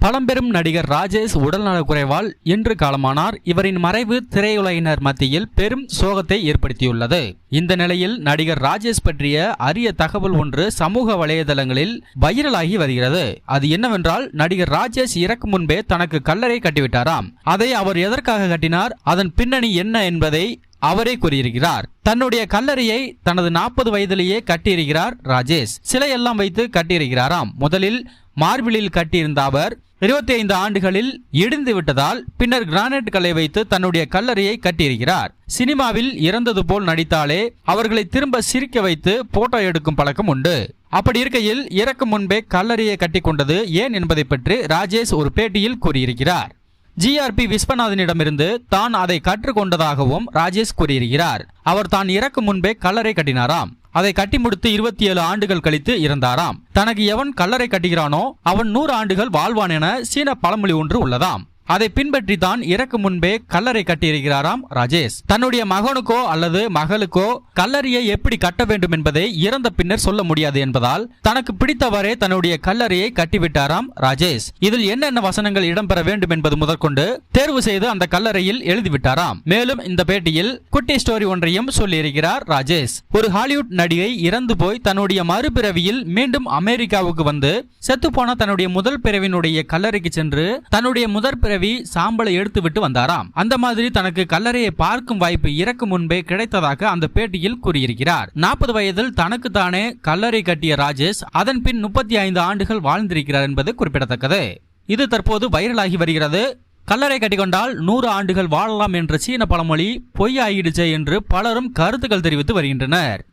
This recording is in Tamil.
பழம்பெரும் நடிகர் ராஜேஷ் உடல்நலக்குறைவால் இன்று காலமானார். இவரின் மறைவு திரையுலகினர் மத்தியில் பெரும் சோகத்தை ஏற்படுத்தியுள்ளது. இந்த நிலையில் நடிகர் ராஜேஷ் பற்றிய அரிய தகவல் ஒன்று சமூக வலைதளங்களில் வைரலாகி வருகிறது. அது என்னவென்றால் நடிகர் ராஜேஷ் இறக்கும் முன்பே தனக்கு கல்லறை கட்டிவிட்டாராம். அதை அவர் எதற்காக கட்டினார்? அதன் பின்னணி என்ன என்பதை அவரே கூறியிருக்கிறார். தன்னுடைய கல்லறையை தனது நாற்பது வயதிலேயே கட்டியிருக்கிறார் ராஜேஷ். சிலையெல்லாம் வைத்து கட்டியிருக்கிறாராம். முதலில் மார்பிளில் கட்டியிருந்த அவர் இருபத்தி ஐந்து ஆண்டுகளில் இடிந்து விட்டதால் பின்னர் கிரானைட் வைத்து தன்னுடைய கல்லறையை கட்டியிருக்கிறார். சினிமாவில் இறந்தது போல் நடித்தாலே அவர்களை திரும்ப சிரிக்க வைத்து போட்டோ எடுக்கும் பழக்கம் உண்டு. அப்படி இருக்கையில் இறக்கும் முன்பே கல்லறையை கட்டி கொண்டது ஏன் என்பதை பற்றி ராஜேஷ் ஒரு பேட்டியில் கூறியிருக்கிறார். ஜிஆர்பி விஸ்வநாதனிடமிருந்து தான் அதை கற்றுக்கொண்டதாகவும் ராஜேஷ் கூறியிருக்கிறார். அவர் தான் இறக்கும் முன்பே கல்லறை கட்டினாராம். அதை கட்டி முடித்து இருபத்தி ஏழு ஆண்டுகள் கழித்து இறந்தாராம். தனக்கு எவன் கல்லறை கட்டுகிறானோ அவன் நூறு ஆண்டுகள் வாழ்வான் என சீன பழமொழி ஒன்று உள்ளதாம். அதை பின்பற்றி தான் முன்பே கல்லறை கட்டியிருக்கிறாராம் ராஜேஷ். தன்னுடைய மகனுக்கோ அல்லது மகளுக்கோ கல்லறையை எப்படி கட்ட வேண்டும் என்பதை இறந்த பின்னர் சொல்ல முடியாது என்பதால் தனக்கு பிடித்தவரே தன்னுடைய கல்லறையை கட்டிவிட்டாராம் ராஜேஷ். இதில் என்னென்ன வசனங்கள் இடம்பெற வேண்டும் என்பது முதற்கொண்டு தேர்வு செய்து அந்த கல்லறையில் எழுதிவிட்டாராம். மேலும் இந்த பேட்டியில் குட்டி ஸ்டோரி ஒன்றையும் சொல்லியிருக்கிறார் ராஜேஷ். ஒரு ஹாலிவுட் நடிகை இறந்து போய் தன்னுடைய மறுபிறவியில் மீண்டும் அமெரிக்காவுக்கு வந்து செத்துப்போன தன்னுடைய முதல் பிறவினுடைய கல்லறைக்கு சென்று தன்னுடைய முதற் பிறவி சாம்பலை எடுத்து விட்டு வந்தாராம். அந்த மாதிரி தனக்கு கல்லறையை பார்க்கும் வாய்ப்பு இறக்கும் முன்பே கிடைத்ததாக அந்த பேட்டியில் கூறியிருக்கிறார். நாற்பது வயதில் தனக்கு தானே கல்லறை கட்டிய ராஜேஷ் அதன் பின் முப்பத்தி ஐந்து ஆண்டுகள் வாழ்ந்திருக்கிறார் என்பது குறிப்பிடத்தக்கது. இது தற்போது வைரலாகி வருகிறது. கல்லறை கட்டிக்கொண்டால் நூறு ஆண்டுகள் வாழலாம் என்ற சீன பழமொழி பொய் ஆகிடுச்சே என்று பலரும் கருத்துக்கள் தெரிவித்து வருகின்றனர்.